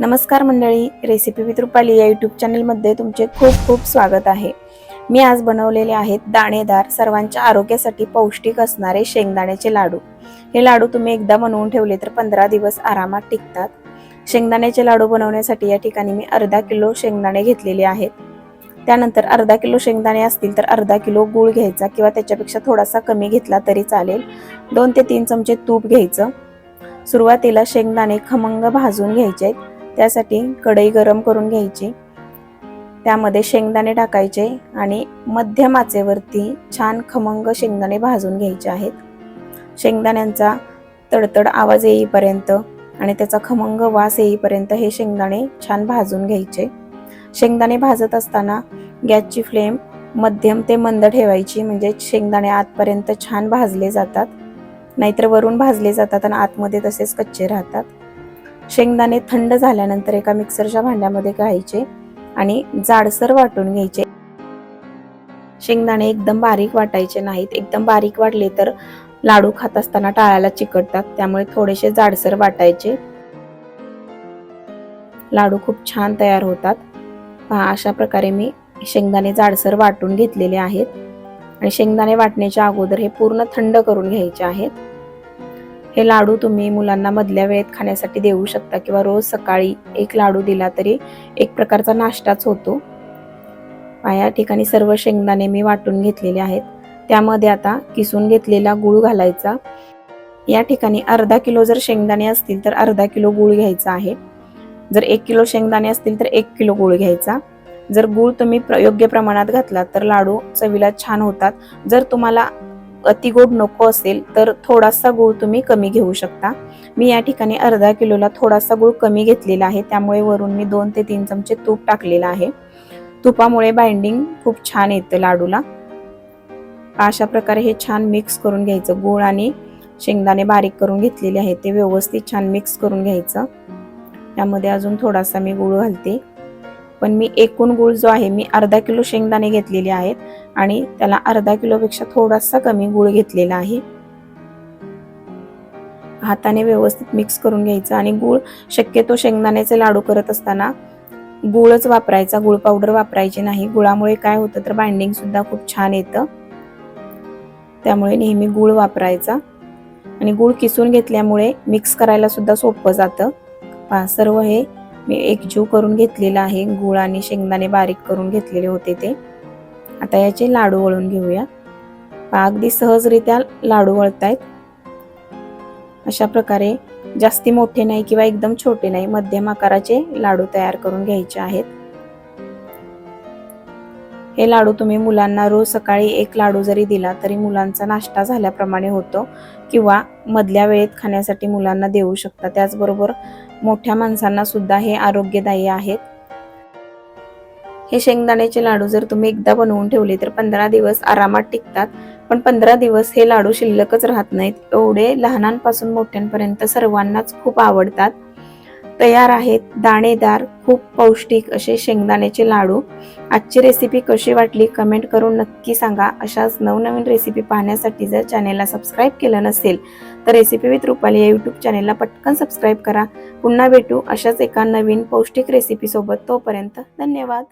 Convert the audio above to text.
नमस्कार मंडळी recipe with Rupali या यूट्यूब चॅनलमध्ये तुमचे खूप खूप स्वागत आहे. मी आज बनवलेले आहेत दाणेदार सर्वांच्या आरोग्यासाठी पौष्टिक असणारे शेंगदाण्याचे लाडू. हे लाडू तुम्ही एकदा बनवून ठेवले तर पंधरा दिवस आरामात टिकतात. शेंगदाण्याचे लाडू बनवण्यासाठी या ठिकाणी मी अर्धा किलो शेंगदाणे घेतलेले आहेत. त्यानंतर अर्धा किलो शेंगदाणे असतील तर अर्धा किलो गूळ घ्यायचा किंवा त्याच्यापेक्षा थोडासा कमी घेतला तरी चालेल. दोन ते तीन चमचे तूप घ्यायचं. सुरुवातीला शेंगदाणे खमंग भाजून घ्यायचे आहेत. त्यासाठी कढई गरम करून घ्यायची. त्यामध्ये शेंगदाणे टाकायचे आणि मध्यम आचेवरती छान खमंग शेंगदाणे भाजून घ्यायचे आहेत. शेंगदाण्यांचा तडतड आवाज येईपर्यंत आणि त्याचा खमंग वास येईपर्यंत हे शेंगदाणे छान भाजून घ्यायचे. शेंगदाणे भाजत असताना गॅसची फ्लेम मध्यम ते मंद ठेवायची म्हणजे शेंगदाणे आतपर्यंत छान भाजले जातात. नाहीतर वरून भाजले जातात आणि आतमध्ये तसेच कच्चे राहतात. शेंगदाणे थंड झाल्यानंतर एका मिक्सरच्या भांड्यामध्ये घ्यायचे आणि जाडसर वाटून घ्यायचे. शेंगदाणे एकदम बारीक वाटायचे नाहीत. एकदम बारीक वाटले तर लाडू खात असताना टाळ्याला चिकटतात त्यामुळे थोडेसे जाडसर वाटायचे. लाडू खूप छान तयार होतात. पहा अशा प्रकारे मी शेंगदाणे जाडसर वाटून घेतलेले आहेत. आणि शेंगदाणे वाटण्याच्या अगोदर हे पूर्ण थंड करून घ्यायचे आहेत. हे लाडू तुम्ही मुलांना मधल्या वेळेत खाण्यासाठी देऊ शकता किंवा रोज सकाळी एक लाडू दिला तरी एक प्रकारचा नाश्ताच होतो. या ठिकाणी सर्व शेंगदाणे मी वाटून घेतलेले आहेत. त्यामध्ये आता किसून घेतलेला गूळ घालायचा. या ठिकाणी अर्धा किलो जर शेंगदाणे असतील तर अर्धा किलो गूळ घ्यायचा आहे. जर एक किलो शेंगदाणे असतील तर एक किलो गूळ घ्यायचा. जर गूळ तुम्ही योग्य प्रमाणात घातला तर लाडू चवीला छान होतात. जर तुम्हाला अति गोड नको असेल तर थोडासा गूळ तुम्ही कमी घेऊ शकता. मी या ठिकाणी अर्धा किलोला थोडासा गूळ कमी घेतलेला आहे. त्यामुळे वरून मी दोन ते तीन चमचे तूप टाकलेलं आहे. तुपामुळे बाइंडिंग खूप छान येतं लाडूला. अशा प्रकारे हे छान मिक्स करून घ्यायचं. गूळ आणि शेंगदाणे बारीक करून घेतलेले आहे ते व्यवस्थित छान मिक्स करून घ्यायचं. त्यामध्ये अजून थोडासा मी गूळ घालते. पण मी एकूण गूळ जो आहे मी अर्धा किलो शेंगदाणे घेतलेले आहेत आणि त्याला अर्धा किलोपेक्षा थोडासा कमी गूळ घेतलेला आहे. हाताने व्यवस्थित मिक्स करून घ्यायचं आणि गूळ शक्यतो शेंगदाण्याचे लाडू करत असताना गूळच वापरायचा गूळ पावडर वापरायची नाही. गुळामुळे काय होतं तर बाइंडिंग सुद्धा खूप छान येतं. त्यामुळे नेहमी गूळ वापरायचा. आणि गूळ किसून घेतल्यामुळे मिक्स करायला सुद्धा सोपं जातं. सर्व हे मी एकजीव करून घेतलेला आहे. गुळ आणि शेंगदाणे बारीक करून घेतलेले होते ते. आता याचे लाडू वळून घेऊया. अगदी सहजरित्या लाडू वळतायत. अशा प्रकारे जास्ती मोठे नाही किंवा एकदम छोटे नाही मध्यम आकाराचे लाडू तयार करून घ्यायचे आहेत. हे लाडू तुम्ही मुलांना रोज सकाळी एक लाडू जरी दिला तरी मुलांचा नाश्ता झाल्याप्रमाणे होतो किंवा मधल्या वेळेत खाण्यासाठी मुलांना देऊ शकता. त्याचबरोबर मोठ्या माणसांना सुद्धा हे आरोग्यदायी आहेत. हे शेंगदाण्याचे लाडू जर तुम्ही एकदा बनवून ठेवले तर पंधरा दिवस आरामात टिकतात. पण पंधरा दिवस हे लाडू शिल्लकच राहत नाहीत. एवढे लहानांपासून मोठ्यांपर्यंत सर्वांनाच खूप आवडतात. तयार आहेत. दाणेदार खूप पौष्टिक असे शेंगदाण्याचे लाडू. आजची रेसिपी कशी वाटली कमेंट करून नक्की सांगा. अशाच नवनवीन रेसिपी पाहण्यासाठी जर चॅनेलला सबस्क्राईब केलं नसेल तर रेसिपी विथ रुपाली या यूट्यूब चॅनेलला पटकन सबस्क्राईब करा. पुन्हा भेटू अशाच एका नवीन पौष्टिक रेसिपीसोबत तोपर्यंत धन्यवाद.